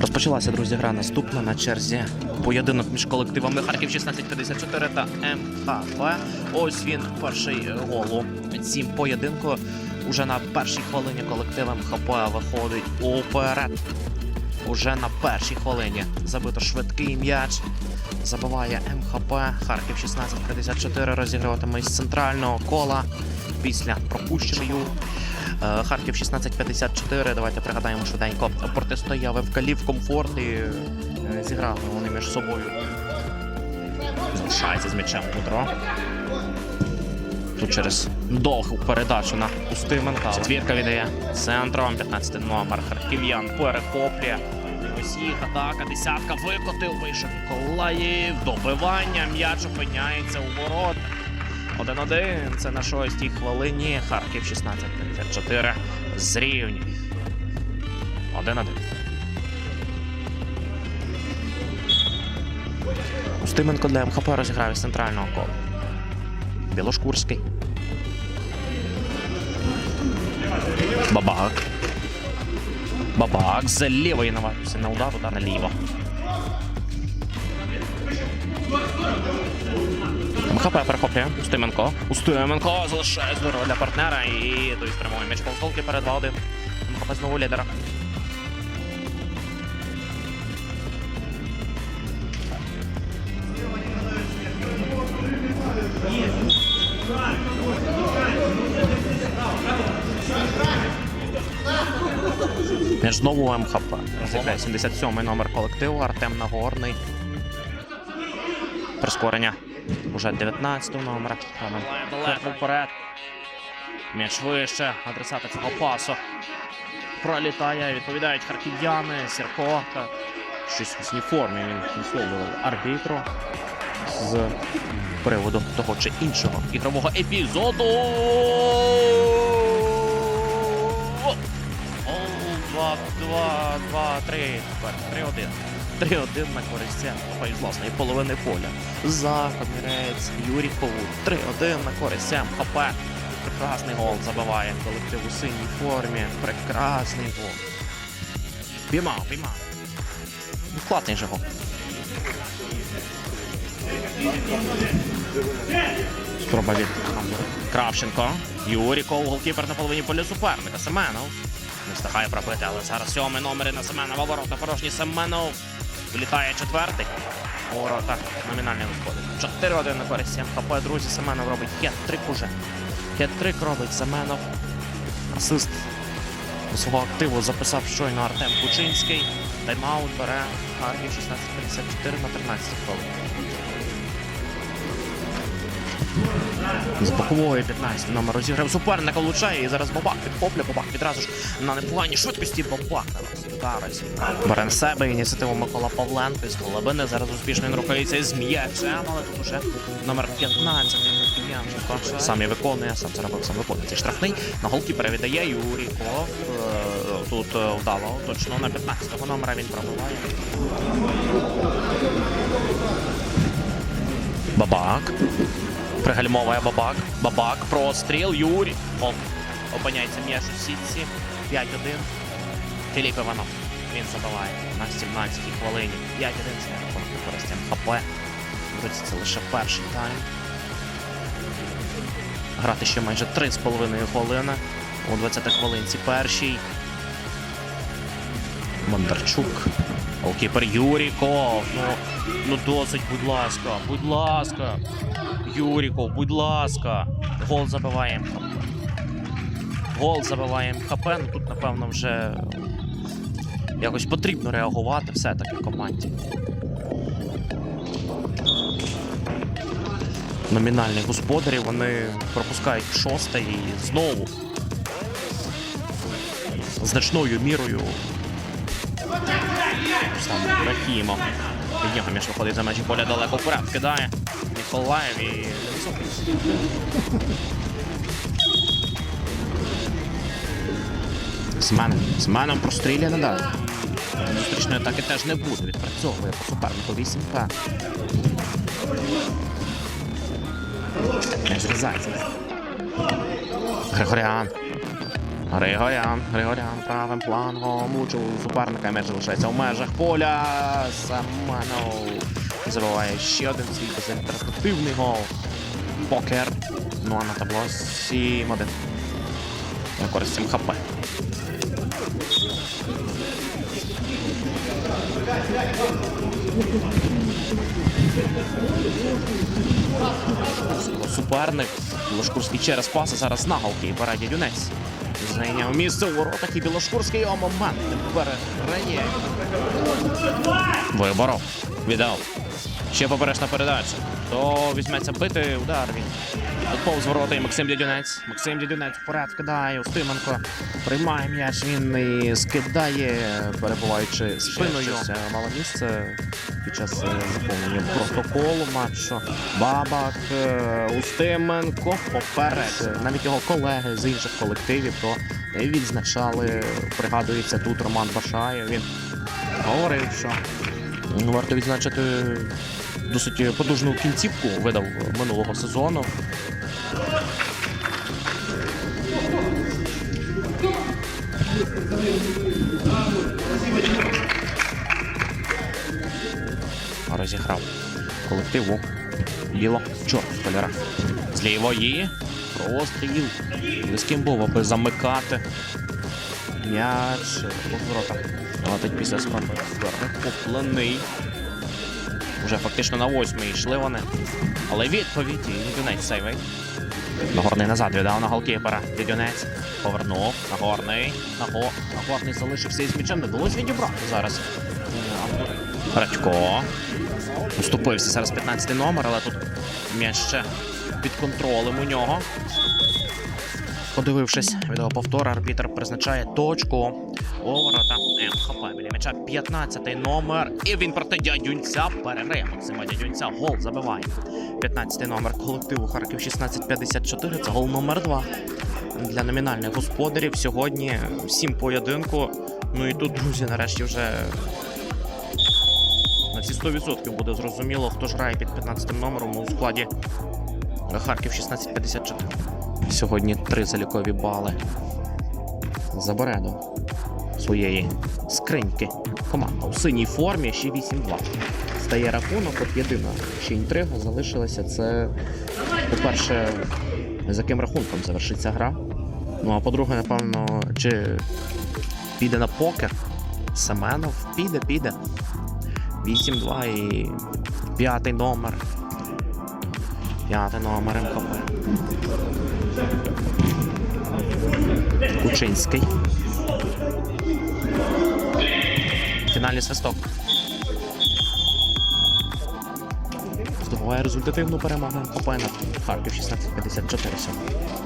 Розпочалася, друзі, гра наступна на черзі. Поєдинок між колективами Харків 1654 та МХП. Ось він перший гол у цім поєдинку. Уже на першій хвилині колектив МХП виходить уперед. Уже на першій хвилині забито швидкий м'яч. Забиває МХП. Харків 1654 розігруватиме із центрального кола після пропущеної. Е, Харків 1654. Давайте пригадаємо швиденько. Протистояв ФК в комфорт і е, зіграли вони між собою. Залишається з м'ячем Дмитро. Тут через довгу передачу на Устименка. Четвірка віддає центром. 15 номер. Харків'ян перехоплює. Ось їх атака. Десятка викотив. Вийшов Ніколаїв. Добивання. М'яч опиняється у ворот. 1-1. Це на шостій хвилині. Харків 16-54 зрівнює. 1-1. Устименко для МХП розіграв із центрального кола. Білошкурський. Бабак. Бабак з лівої наважився на удар, удар наліво. МХП перехоплює. Устименко. Устименко залишає здорово для партнера і той спрямує м'яч полтолки перед 2-1. МХП знову лідера. Між знову МХП. Розіграє 77-й номер колективу Артем Нагорний. Прискорення уже 19-го номера. Вперед. М'яч вище. Адресата цього пасу. Пролітає. Відповідають харків'яни. Сірко. Щось в усній формі він висловлював арбітру з приводу того чи іншого ігрового епізоду. 2, 2, 2, 3, 3, 1. 3-1 на користь Сенкова із власної половини поля. За комірець Юрій Ковут. 3-1 на користь МХП. Прекрасний гол забиває колектив у синій формі. Прекрасний гол. Піймав, піймав. Вкладний же гол. Спроба від Кравченко. Юріков, голкіпер на половині поля суперника. Семенов. Не встигає пробити, але зараз сьомий номер на Семенова ворота порожні Семенов. Вилітає четвертий. У ворота номінальний господар. 4-1 на користь МХП. Друзі, Семенов робить хет-трик уже. Хет-трик робить Семенов. Асист до свого активу записав щойно Артем Кучинський. Тайм-аут бере Харків 16.54 на 13 хвилин. З бокової 15 номер розіграв суперника влучає і зараз Бабак підхоплює. Бабак відразу ж на непоганій швидкості Бабак зараз Бере на себе ініціативу Микола Павленко із глибини. Зараз успішно він рухається з м'ячем, але тут уже номер 15 Сам і виконує, сам заробив, сам виконує цей штрафний. На голки перевідає Юрій Ков. Е, Тут е, вдало, точно на 15-го номера він пробиває. Бабак. Пригальмовує Бабак. Бабак. Простріл. Юрій. О, опиняється м'яч у сітці. 5-1. Філіп Іванов. Він забиває на 17-й хвилині. 5-1 це рахунок на користь МХП. Друзі, це лише перший тайм. Грати ще майже 3,5 хвилини. У 20 хвилинці першій. Бондарчук. Голкіпер Юріков. Ну, ну досить, будь ласка, будь ласка. Юріков, будь ласка. Гол забиває МХП. Гол забиває МХП. Ну тут, напевно, вже якось потрібно реагувати все-таки команді. Номінальні господарі вони пропускають шосте і знову значною мірою Руслан Рахімов. Від нього м'яч виходить за межі поля далеко вперед. Кидає Ніколаєв і Семенов. Семенов простріляє надалі. Зустрічної атаки теж не буде. Відпрацьовує по супернику 8П. Не зрізається. Григоріан. Григорян, Григорян правим флангом влучив суперника, м'яч залишається в межах поля. Семенов забиває ще один свій безінтерпретивний гол. Покер. Ну а на табло 7-1. На користь МХП. Суперник Білошкурський через пас, а зараз наголки бере дядюнець. Зайняв місце у воротах і Білошкурський його момент переграє. Виборов. Віддав. Ще поперечна передача. То візьметься бити удар він. Тут повз ворота і Максим Дядюнець. Максим Дядюнець вперед кидає. Устименко приймає м'яч. Він і скидає, перебуваючи спиною. Це мало місце під час е, заповнення протоколу матчу. Бабак, е, Устименко поперед. Навіть його колеги з інших колективів то відзначали. Пригадується тут Роман Башаєв. Він говорив, що Ну, Варто відзначити досить потужну кінцівку видав минулого сезону. Розіграв колективу біло чорт кольора. З лівої розстріл. Близьким був, аби замикати. М'яч у воротах. Летить після спроби. Перехоплений. Уже фактично на восьмий йшли вони. Але відповідь і Дюнець сейвий. Нагорний назад віддав на голкіпера. Дідюнець повернув. Нагорний. Наго... Нагорний залишився із м'ячем. Не вдалося відібрати зараз. Радько. Уступився зараз 15-й номер, але тут м'яч ще під контролем у нього. Подивившись відеоповтор, арбітр призначає точку у Біля м'яча 15 номер. І він проти дядюнця переграє Максима дядюнця. Гол забиває. 15-й номер колективу Харків 1654. Це гол номер 2 для номінальних господарів. Сьогодні 7 поєдинку. Ну і тут, друзі, нарешті вже на всі 100% буде зрозуміло, хто ж грає під 15 номером у складі Харків 1654. Сьогодні три залікові бали. Забере до своєї скриньки. Команда у синій формі ще 8-2. Стає рахунок, от єдина ще інтрига залишилася. Це, по-перше, за яким рахунком завершиться гра. Ну а по-друге, напевно, чи піде на покер. Семенов піде, піде. 8-2 і п'ятий номер. П'ятий номер МКП. Кучинський. Фінальний свисток. Здобуває результативну перемогу над Харків 1654 сьогодні.